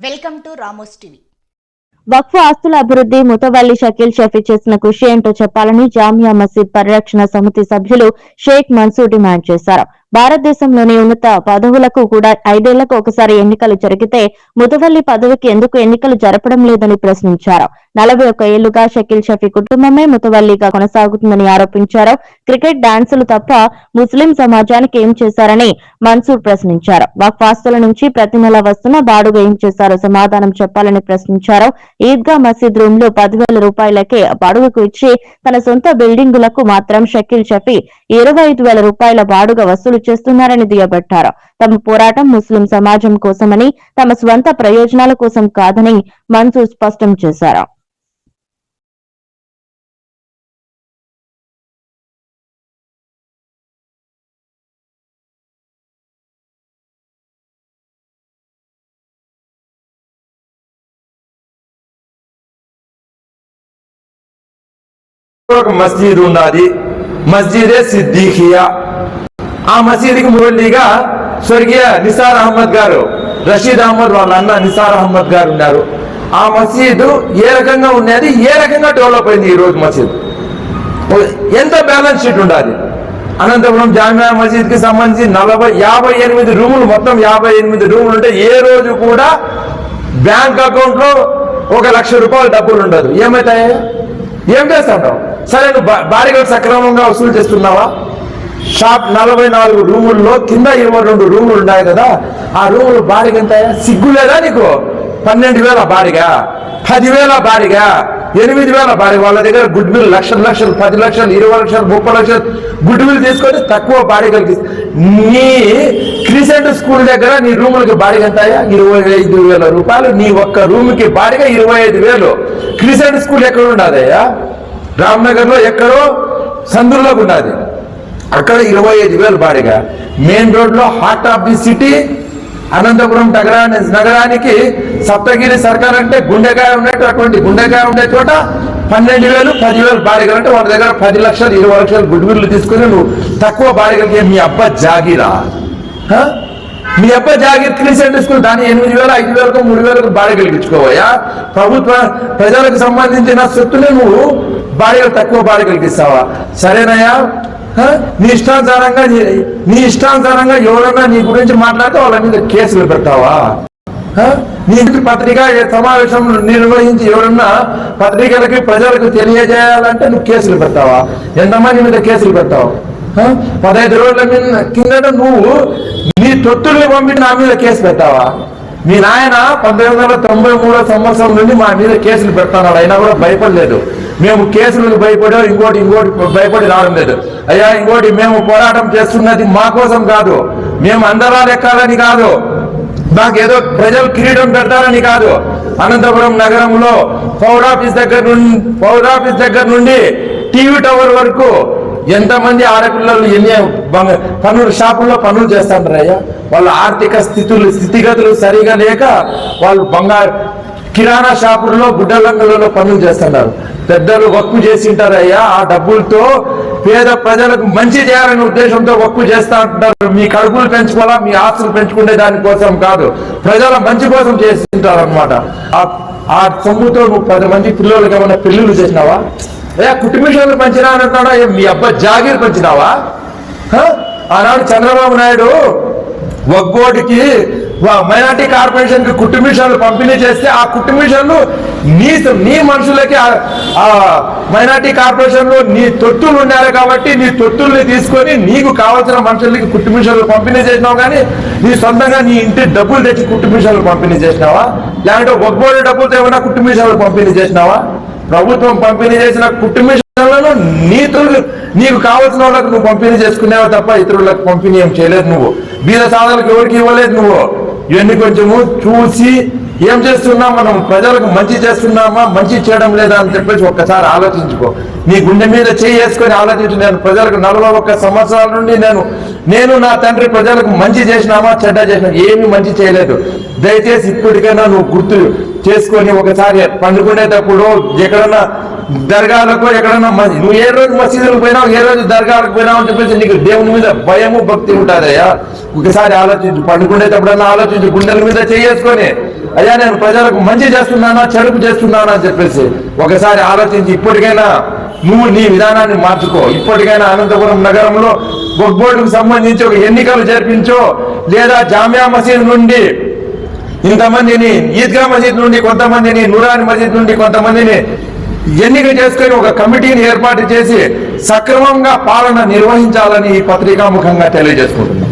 Welcome to Ramos TV. వక్ఫ్ ఆస్తుల అభివృద్ధి ముతవల్లి షకీల్ షఫీ చేసిన కృషి ఏంటో చెప్పాలని జామియా మసీద్ పరిరక్షణ సమితి సభ్యులు షేక్ మన్సూర్ డిమాండ్ చేశారు. భారతదేశంలోని ఉన్నత పదవులకు కూడా ఐదేళ్ళకు ఒకసారి ఎన్నికలు జరిగితే ముతవల్లి పదవికి ఎందుకు ఎన్నికలు జరపడం లేదని ప్రశ్నించారు. నలభై ఒక్క ఏళ్ళుగా షకీల్ షఫీ కుటుంబమే ముతవల్లిగా కొనసాగుతుందని ఆరోపించారు. క్రికెట్ డాన్సులు తప్ప ముస్లిం సమాజానికి ఏం చేశారని మన్సూర్ ప్రశ్నించారు. వక్ఫాస్తుల నుంచి ప్రతి నెల వస్తున్న బాడుగ ఏం చేశారో సమాధానం చెప్పాలని ప్రశ్నించారు. ఈద్గా మసీద్ రూమ్లో పదివేల రూపాయలకే బాడుగకు ఇచ్చి తన సొంత బిల్డింగులకు మాత్రం షకీల్ షఫీ ఇరవై ఐదు వేల రూపాయల బాడుగ వసూలు చేస్తున్నారని దుయ్యబట్టారు. తమ పోరాటం ముస్లిం సమాజం కోసమని తమ స్వంత ప్రయోజనాల కోసం కాదని మన్సూర్ స్పష్టం చేశారు. ఒక మస్జిద్ ఉన్నది. మస్జిదే సిద్దిఖియా. ఆ మసీదుకి మురళిగా స్వర్గీయ నిసార్ అహ్మద్ గారు రషీద్ అహ్మద్ వాళ్ళ అన్న నిసార్ అహ్మద్ గారు ఉన్నారు. ఆ మసీదు ఏ రకంగా ఉన్నది ఏ రకంగా డెవలప్ అయింది ఈ రోజు మసీదు? ఎంత బ్యాలెన్స్ షీట్ ఉండాలి? అనంతపురం జామియా మసీద్కి సంబంధించి నలభై యాభై ఎనిమిది రూములు మొత్తం యాభై ఎనిమిది రూములు ఉంటే ఏ రోజు కూడా బ్యాంక్ అకౌంట్లో ఒక లక్ష రూపాయలు డబ్బులు ఉండదు. ఏమవుతాయి ఏం చేస్తావు సరే నువ్వు భారీగా సక్రమంగా వసూలు చేస్తున్నావా? షాప్ నలభై నాలుగు రూముల్లో కింద ఇరవై రెండు రూములు ఉన్నాయి కదా ఆ రూములు బాడిగ ఎంత సిగ్గు లేదా నీకు? పన్నెండు వేల బాడిగా పదివేల బాడిగా ఎనిమిది వేల బాడిగ. వాళ్ళ దగ్గర గుడ్ విల్ లక్షలు లక్షలు పది లక్షలు ఇరవై లక్షలు ముప్పై లక్షలు గుడ్ విల్ తీసుకొని తక్కువ బాడిగలకి నీ క్రిసెంట్ స్కూల్ దగ్గర నీ రూములకి బాడిగ ఎంతాయా ఇరవై ఐదు వేల రూపాయలు. నీ ఒక్క రూమ్కి బాడిగ ఇరవై ఐదు వేలు. క్రిసెంట్ స్కూల్ ఎక్కడ ఉన్నదయ్యా రామ్నగర్లో ఎక్కడో సందుల్లోకి ఉన్నది అక్కడ ఇరవై ఐదు వేలు బాడిగా మెయిన్ రోడ్లో heart of the city Anantapuram నగరా నగరానికి సప్తగిరి సర్కార్ అంటే గుండెకాయ ఉండేటటువంటి గుండెకాయ ఉండే చోట పన్నెండు వేలు పదివేలు బాడిగలు అంటే వాళ్ళ దగ్గర పది లక్షలు ఇరవై లక్షలు గుడ్విల్లు తీసుకుని నువ్వు తక్కువ బాడిగలకి మీ అబ్బా జాగిరా. మీ అబ్బా జాగిర్ క్రిసెంట్ స్కూల్ దాని ఎనిమిది వేల ఐదు వేలకు మూడు వేలకు బాడిగలు ఇచ్చుకోవయ్యా ప్రభుత్వ ప్రజలకు సంబంధించిన సొత్తులు నువ్వు బాడిగలు తక్కువ బాడిగలకి ఇస్తావా సరేనయ్యా నీ ఇష్టానుసారంగా నీ- ఇష్టానుసారంగా ఎవరన్నా నీ గురించి మాట్లాడితే వాళ్ళ మీద కేసులు పెడతావా? నీ పత్రిక సమావేశం నిర్వహించి ఎవరన్నా పత్రికలకి ప్రజలకు తెలియజేయాలంటే నువ్వు కేసులు పెడతావా? ఎంతమంది మీద కేసులు పెట్టావు పదహైదు రోజుల మీద కిందట నువ్వు నీ తొత్తుల్ని పంపి నా మీద కేసు పెట్టావా మీ నాయన పంతొమ్మిది వందల తొంభై మూడో సంవత్సరం నుండి మా మీద కేసులు పెడుతున్నాడు అయినా కూడా భయపడలేదు. మేము కేసులకు భయపడో ఇంకోటి ఇంకోటి భయపడి రావడం లేదు. అయ్యా ఇంకోటి మేము పోరాటం చేస్తున్నది మా కోసం కాదు. మేము అందరాలు ఎక్కాలని కాదు. మాకేదో ప్రజలు కిరీటం పెడతారని కాదు. అనంతపురం నగరంలో పౌర్ ఆఫీస్ దగ్గర నుండి పౌర్ ఆఫీస్ దగ్గర నుండి టీవీ టవర్ వరకు ఎంతమంది ఆడపిల్లలు ఎన్ని పనులు షాపుల్లో పనులు చేస్తుంటారయ్యా వాళ్ళ ఆర్థిక స్థితులు స్థితిగతులు సరిగా లేక వాళ్ళు బంగారు కిరాణా షాపుల్లో గుడ్డలంగలలో పనులు చేస్తున్నారు పెద్దలు వక్కు చేసింటారయ్యా ఆ డబ్బులతో పేద ప్రజలకు మంచి చేయాలనే ఉద్దేశంతో వక్కు చేస్తా ఉంటారు. మీ కడుపులు పెంచుకోవాలా? మీ ఆస్తులు పెంచుకునే దానికోసం కాదు. ప్రజల మంచి కోసం చేస్తుంటారు అనమాట ఆ సొమ్ముతో నువ్వు పది మంది పిల్లలకి ఏమైనా పెళ్ళిళ్ళు చేసినావా? ఏ కుటుంబీషన్లు పంచినా అంటున్నాడా? ఏ మీ అబ్బాయి జాగీర్ పంచినావా ఆనాడు చంద్రబాబు నాయుడు వగ్గోడికి మైనార్టీ కార్పొరేషన్కి కుటుంబీషన్లు పంపిణీ చేస్తే ఆ కుటుంబీషన్లు నీ నీ మనుషులకి మైనార్టీ కార్పొరేషన్లో నీ తొత్తులు ఉన్నారు కాబట్టి నీ తొత్తుల్ని తీసుకొని నీకు కావాల్సిన మనుషులకి కుటుంబీషన్లు పంపిణీ చేసినావు కానీ నీ సొంతంగా నీ ఇంటి డబ్బులు తెచ్చి కుటుంబీషన్లు పంపిణీ చేసినావా? లేదంటే ఒక్కోటి డబ్బులతో ఏమైనా కుటుంబీషన్లు పంపిణీ చేసినావా? ప్రభుత్వం పంపిణీ చేసిన కుటుంబీషన్లను నీతులు నీకు కావాల్సిన వాళ్ళకు నువ్వు పంపిణీ చేసుకునేవా తప్ప ఇతరులకు పంపిణీ ఏం చేయలేదు నువ్వు. బీద సాధనలకు ఎవరికి ఇవ్వలేదు నువ్వు. ఇవన్నీ కొంచెము చూసి ఏం చేస్తున్నాం మనం? ప్రజలకు మంచి చేస్తున్నామా? మంచి చేయడం లేదా అని చెప్పేసి ఒక్కసారి ఆలోచించుకో. నీ గుండె మీద చేయి వేసుకొని ఆలోచించు. నేను ప్రజలకు నలభై ఒక్క సంవత్సరాల నుండి నేను నేను నా తండ్రి ప్రజలకు మంచి చేసినామా చెడ్డ చేసినా ఏమీ మంచి చేయలేదు. దయచేసి ఇప్పటికైనా నువ్వు గుర్తు చేసుకొని ఒకసారి పండుకునేటప్పుడు ఎక్కడన్నా దర్గాలకు ఎక్కడన్నా నువ్వు ఏ రోజు మసీదులకు పోయినావు ఏ రోజు దర్గాలకు పోయినావు అని చెప్పేసి నీకు దేవుని మీద భయము భక్తి ఉంటుందయ్యా ఒకసారి ఆలోచించు పండుకునేటప్పుడన్నా ఆలోచించు గుండెల మీద చేసుకొని అయ్యా నేను ప్రజలకు మంచి చేస్తున్నానా చెడుపు చేస్తున్నానా అని చెప్పేసి ఒకసారి ఆలోచించి ఇప్పటికైనా నువ్వు నీ విధానాన్ని మార్చుకో. ఇప్పటికైనా అనంతపురం నగరంలో బొగ్బోర్డుకు సంబంధించి ఒక ఎన్నికలు జరిపించో. లేదా జామియా మసీద్ నుండి ఇంతమందిని ఈద్గా మసీద్ నుండి కొంతమందిని నూరాని మసీద్ నుండి కొంతమందిని ఎన్నిక చేసుకుని ఒక కమిటీని ఏర్పాటు చేసి సక్రమంగా పాలన నిర్వహించాలని ఈ పత్రికాముఖంగా ముఖంగా